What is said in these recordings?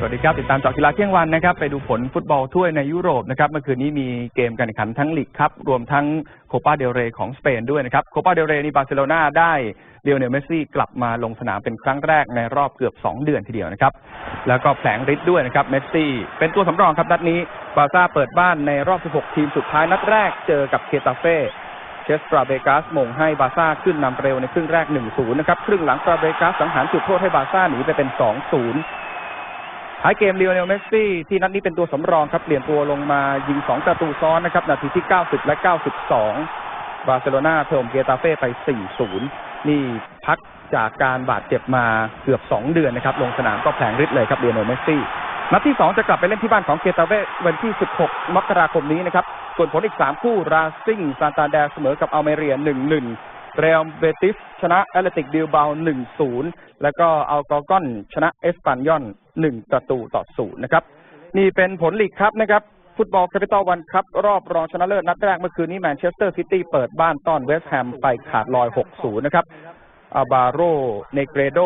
สวัสดีครับ ติดตามเจาะกีฬาเที่ยงวันนะครับ ไปดูผลฟุตบอลถ้วยในยุโรปนะครับ เมื่อคืนนี้มีเกมการแข่งขันทั้งลีกครับรวมทั้งโคปาเดลเรของสเปนด้วยนะครับ โคปาเดลเรนี่บาร์เซโลนาได้เลียวเนลเมสซี่กลับมาลงสนามเป็นครั้งแรกในรอบเกือบ 2 เดือนทีเดียวนะครับ แล้วก็แผลงฤทธิ์ด้วยนะครับ เมสซี่เป็นตัวสำรองครับนัดนี้บาร์ซ่าเปิดบ้านในรอบ 16 ทีมสุดท้ายนัดแรกเจอกับเคตาเฟ่เชสตราเบกัสมงให้บาร์ซ่าขึ้นนำเร็วในครึ่งแรก 1-0 นะครับ ครึ่งหลังตราเบกัสสังหารจุดโทษให้บาร์ซ่าหนีไปเป็น 2-0 ท้ายเกมลีโอเนลเมสซี่ที่นัดนี้เป็นตัวสำรองครับเปลี่ยนตัวลงมายิง 2 ประตูซ้อนนะครับ นาทีที่ 90 และ 92 บาร์เซโลนาเพิ่มเกตาเฟ่ไป 4-0 นี่พักจากการบาดเจ็บมาเกือบ 2 เดือนนะครับ ลงสนามก็แผลงฤทธิ์เลยครับลีโอเนลเมสซี่นัดที่ 2 จะกลับไปเล่นที่บ้านของเกตาเฟ่วันที่ 16 มกราคมนี้นะครับ ส่วนผลอีก 3 คู่ราซิงซานตาแดเสมอกับอัลเมเรีย 1-1 เรอัลเบติสชนะแอตเลติกบิลบา1-0แล้วก็อัลกอร์กอนชนะเอสปันยอน1ประตูต่อ0นะครับ นี่เป็นผลลีกครับนะครับ ฟุตบอลแคปิตอลวันครับ รอบรองชนะเลิศนัดแรกเมื่อคืนนี้แมนเชสเตอร์ซิตี้เปิดบ้านต้อนเวสต์แฮมไปขาดลอย6-0นะครับอาบาโรเนเกรโด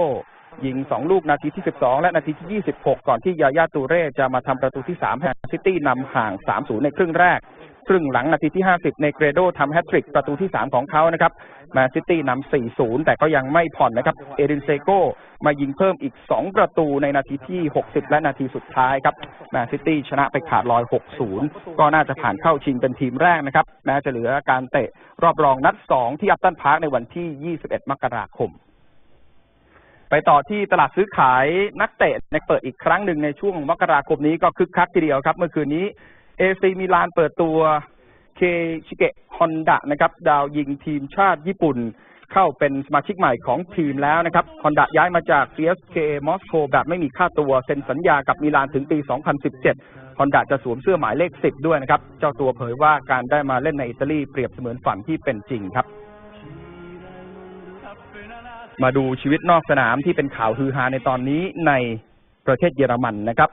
ยิง 2 ลูกนาทีที่ 12 และนาทีที่ 26 ก่อนที่ยายาตูเร่จะมาทำประตูที่3แฮมซิตี้นำห่าง 3-0 ในครึ่งแรก ครึ่งหลังนาทีที่ 50 ในเกรโดทำแฮตทริกประตูที่ 3 ของเขานะครับแมนซิตี้นำ4-0 แต่ก็ยังไม่ผ่อนนะครับ เอรินเซโกมายิงเพิ่มอีก 2 ประตูในนาทีที่ 60 และนาทีสุดท้ายครับแมนซิตี้ชนะไปขาดลอย 6-0 ก็น่าจะผ่านเข้าชิงเป็นทีมแรกนะครับแม้จะเหลือการเตะรอบรองนัด 2 ที่อัปตันพาร์คในวันที่ 21 มกราคมไปต่อที่ตลาดซื้อขายนักเตะในเปิดอีกครั้งหนึ่งในช่วงมกราคมนี้ก็คึกคักทีเดียวครับ เมื่อคืนนี้ ซีมิลานเปิดตัวเคชิเกะฮอนดะนะครับ ดาวยิงทีมชาติญี่ปุ่น เข้าเป็นสมาชิกใหม่ของทีมแล้วนะครับฮอนดะย้ายมาจาก CSK มอสโกแบบไม่มีค่าตัวเซ็นสัญญากับมิลานถึงปี 2017ฮอนดะจะสวมเสื้อหมายเลข 10 ด้วยนะครับ เจ้าตัวเผยว่าการได้มาเล่นในอิตาลีเปรียบเสมือนฝันที่เป็นจริงครับมาดูชีวิตนอกสนามที่เป็นข่าวฮือฮาในตอนนี้ในประเทศเยอรมันนะครับ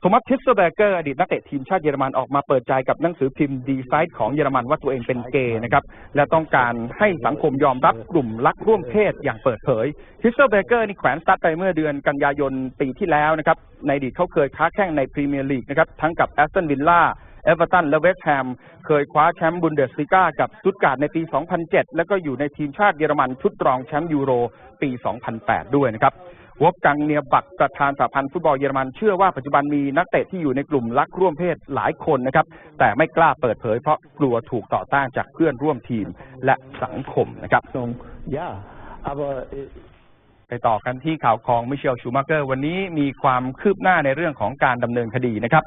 โทมัสทิสเซอร์เบเกอร์อดีตนักเตะทีมชาติเยอรมันออกมาเปิดใจกับหนังสือพิมพ์ดีไซด์ของเยอรมันว่าตัวเองเป็นเกย์นะครับ และต้องการให้สังคมยอมรับกลุ่มรักร่วมเพศอย่างเปิดเผยทิสเซอร์เบเกอร์นี่แขวนสตั๊ดไปเมื่อเดือนกันยายนปีที่แล้วนะครับ ในอดีตเขาเคยค้าแข่งในพรีเมียร์ลีกนะครับ ทั้งกับแอสตันวิลล่าเอเวอร์ตันและเวสต์แฮมเคยคว้าแชมป์บุนเดสลิก้ากับสตุตการ์ดในปี 2007 แล้วก็อยู่ในทีมชาติเยอรมันชุดรองแชมป์ยูโรปี 2008 ด้วยนะครับ วบกังเนียบักประธานสหพันธ์ฟุตบอลเยอรมันเชื่อว่าปัจจุบันมีนักเตะที่อยู่ในกลุ่มรักร่วมเพศหลายคนนะครับ แต่ไม่กล้าเปิดเผยเพราะกลัวถูกต่อต้านจากเพื่อนร่วมทีมและสังคมนะครับ Ja, aber äh, ไปต่อกันที่ข่าวของมิเชลชูมาเกอร์ วันนี้มีความคืบหน้าในเรื่องของการดำเนินคดีนะครับ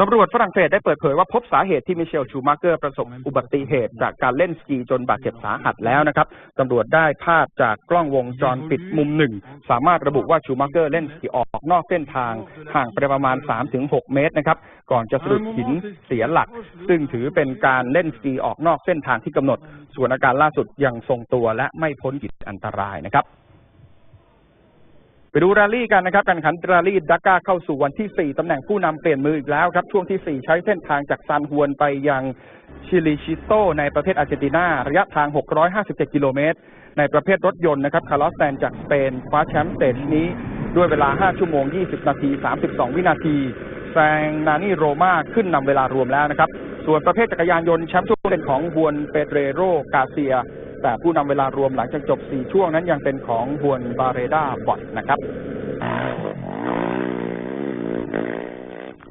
ตำรวจฝรั่งเศสได้เปิดเผยว่าพบสาเหตุที่มิเชลชูมาเกอร์ประสบอุบัติเหตุ จากการเล่นสกีจนบาดเจ็บสาหัสแล้วนะครับตำรวจได้ภาพจากกล้องวงจรปิดมุมหนึ่ง สามารถระบุว่าชูมาเกอร์เล่นสกีออกนอกเส้นทาง ห่างไปประมาณ 3-6 เมตรนะครับ ก่อนจะสะดุดหินเสียหลัก ซึ่งถือเป็นการเล่นสกีออกนอกเส้นทางที่กำหนด ส่วนอาการล่าสุดยังทรงตัวและไม่พ้นขีดอันตรายนะครับ ไปดูราลี่กันนะครับการแข่งขันราลี่ดักก้าเข้าสู่วันที่ 4 ตำแหน่งผู้นำเปลี่ยนมืออีกแล้วครับ ช่วงที่ 4 ใช้เส้นทางจากซานฮวนไปยังชิลิชิโต ในประเทศอาร์เจนตินา ระยะทาง 657 กิโลเมตร ในประเภทรถยนต์นะครับ คาร์ลอสแซนจากสเปน คว้าแชมป์สเตจนี้ด้วยเวลา 5 ชั่วโมง 20 นาที 32 วินาทีแซงนานี่โรมาขึ้นนำเวลารวมแล้วนะครับ ส่วนประเภทจักรยานยนต์แชมป์ช่วงเป็นของบวนเปเตโรกาเซีย แต่ผู้นำเวลารวมหลังจากจบ 4 ช่วงนั้นยังเป็นของบวนบาเรดาบอทนะครับ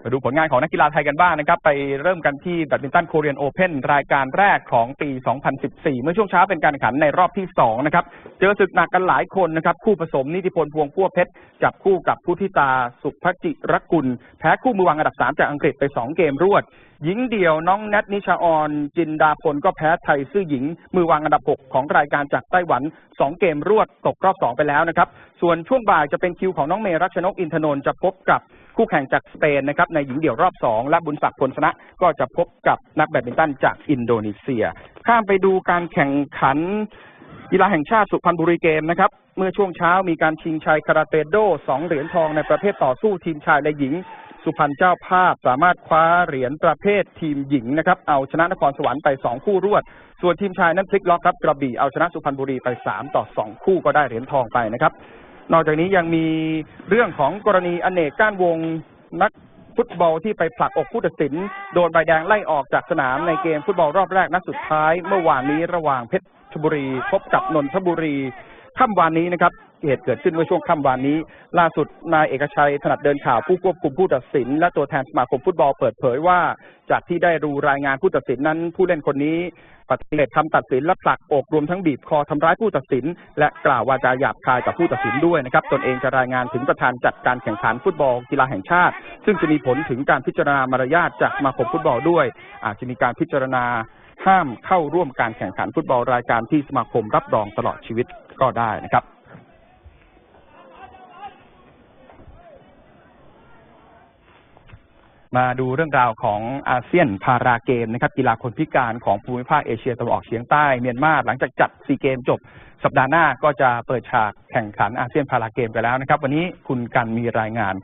มาดูผลงานของนักกีฬาไทยกันบ้างนะครับ ไปเริ่มกันที่แบดมินตันโคเรียนโอเพนรายการแรกของปี 2014 เมื่อช่วงเช้าเป็นการแข่งขันในรอบที่ 2 นะครับ เจอศึกหนักกันหลายคนนะครับ คู่ผสมนิติพลพวงพั่วเพชร จับคู่กับผู้ทิตาสุภจิรกุล แพ้คู่มือวางอันดับ 3 จากอังกฤษไป 2 เกมรวด หญิงเดี่ยวน้องแนทนิชาออน จินดาพลก็แพ้ไทยซื่อหญิง มือวางอันดับ 6 ของรายการจากไต้หวัน 2 เกมรวดตกรอบ 2 ไปแล้วนะครับ ส่วนช่วงบ่ายจะเป็นคิวของน้องเมรัชนกอินทนนท์จะพบกับ คู่แข่งจากสเปนนะครับในหญิงเดี่ยวรอบ2และบุญศักดิ์พลชนะ ก็จะพบกับนักแบดมินตันจากอินโดนีเซีย ข้ามไปดูการแข่งขันกีฬาแห่งชาติสุพรรณบุรีเกมนะครับ เมื่อช่วงเช้ามีการชิงชัยคาราเตโดสองเหรียญทองในประเภทต่อสู้ทีมชายและหญิง สุพรรณเจ้าภาพสามารถคว้าเหรียญประเภททีมหญิงนะครับ เอาชนะนครสวรรค์ไป2คู่รวด ส่วนทีมชายนั้นพลิกล็อกครับกระบี่เอาชนะสุพรรณบุรีไป3ต่อ2คู่ก็ได้เหรียญทองไปนะครับ นอกจากนี้ยังมีเรื่องของกรณีอเนกก้านวงนักฟุตบอลที่ไปผลักอกผู้ตัดสิน โดนใบแดงไล่ออกจากสนามในเกมฟุตบอลรอบแรกนัดสุดท้าย เมื่อวานนี้ระหว่างเพชรบุรีพบกับนนทบุรี ค่ำวานนี้นะครับเหตุเกิดขึ้นเมื่อช่วงค่ำวานนี้ ล่าสุดนายเอกชัยถนัดเดินข่าวผู้ควบคุมผู้ตัดสิน และตัวแทนสมาคมฟุตบอลเปิดเผยว่า จากที่ได้ดูรายงานผู้ตัดสินนั้น ผู้เล่นคนนี้ปฏิเสธคำตัดสินและผลักอกรวมทั้งบีบคอทำร้ายผู้ตัดสิน และกล่าววาจาหยาบคายกับผู้ตัดสินด้วยนะครับตนเองจะรายงานถึงประธานจัดการแข่งขันฟุตบอลกีฬาแห่งชาติ ซึ่งจะมีผลถึงการพิจารณามารยาทจากสมาคมฟุตบอลด้วย อาจจะมีการพิจารณาห้ามเข้าร่วมการแข่งขันฟุตบอลรายการที่สมาคมรับรองตลอดชีวิต ก็ได้นะครับมาดูเรื่องราวของอาเซียนพาราเกมนะครับกีฬาคนพิการของภูมิภาคเอเชียตะวันออกเฉียงใต้เมียนมาหลังจากจัดซีเกมจบ สัปดาห์หน้าก็จะเปิดฉากแข่งขันอาเซียนพาราเกมกันแล้วนะครับ วันนี้คุณกันมีรายงาน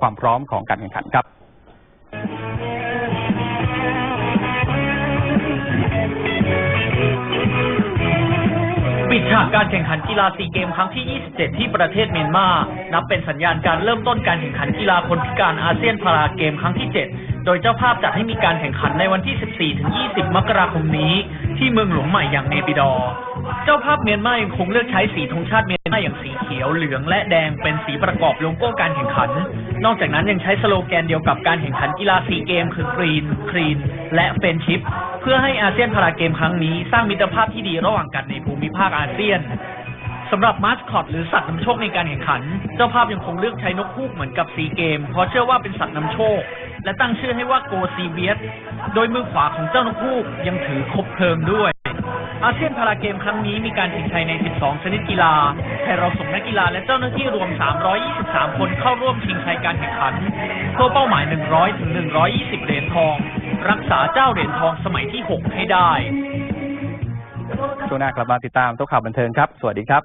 ความพร้อมของการแข่งขันครับ การแข่งขันกีฬาซีเกมครั้งที่ 27 ที่ประเทศเมียนมา นับเป็นสัญญาณการเริ่มต้นการแข่งขันกีฬาคนพิการอาเซียนพาราเกมครั้งที่ 7 โดยเจ้าภาพจัดให้มีการแข่งขันในวันที่ 14-20 มกราคมนี้ ที่เมืองหลวงใหม่อย่างเนปิดอร์ เจ้าภาพเมียนมายังคงเลือกใช้สีธงชาติเมียนมาอย่างสีเขียวเหลืองและแดงเป็นสีประกอบโลโก้การแข่งขัน นอกจากนั้นยังใช้สโลแกนเดียวกับการแข่งขันกีฬาซีเกมคือกรีนคลีน และเฟนชิพเพื่อให้อาเซียนพาราเกมครั้งนี้ สร้างมิตรภาพที่ดีระหว่างกันในภูมิภาคอาเซียนสำหรับมาสคอตหรือสัตว์นำโชคในการแข่งขัน เจ้าภาพยังคงเลือกใช้นกฮูกเหมือนกับซีเกม เพราะเชื่อว่าเป็นสัตว์นำโชค และตั้งชื่อให้ว่าโกซีเบียสโดยมือขวาของเจ้านกฮูกยังถือคบเพลิงด้วย อาเซียนพาราเกมครั้งนี้มีการแข่งขันใน 12 ชนิดกีฬาไทยเราส่งนักกีฬาและเจ้าหน้าที่รวม 323 คนเข้าร่วมชิงชัยการแข่งขันเพื่อเป้าหมาย 100 ถึง 120 เหรียญทอง รักษาเจ้าเหรียญทองสมัยที่ 6 ให้ได้ ช่วงหน้ากลับมาติดตามโต๊ะข่าวบันเทิงครับ สวัสดีครับ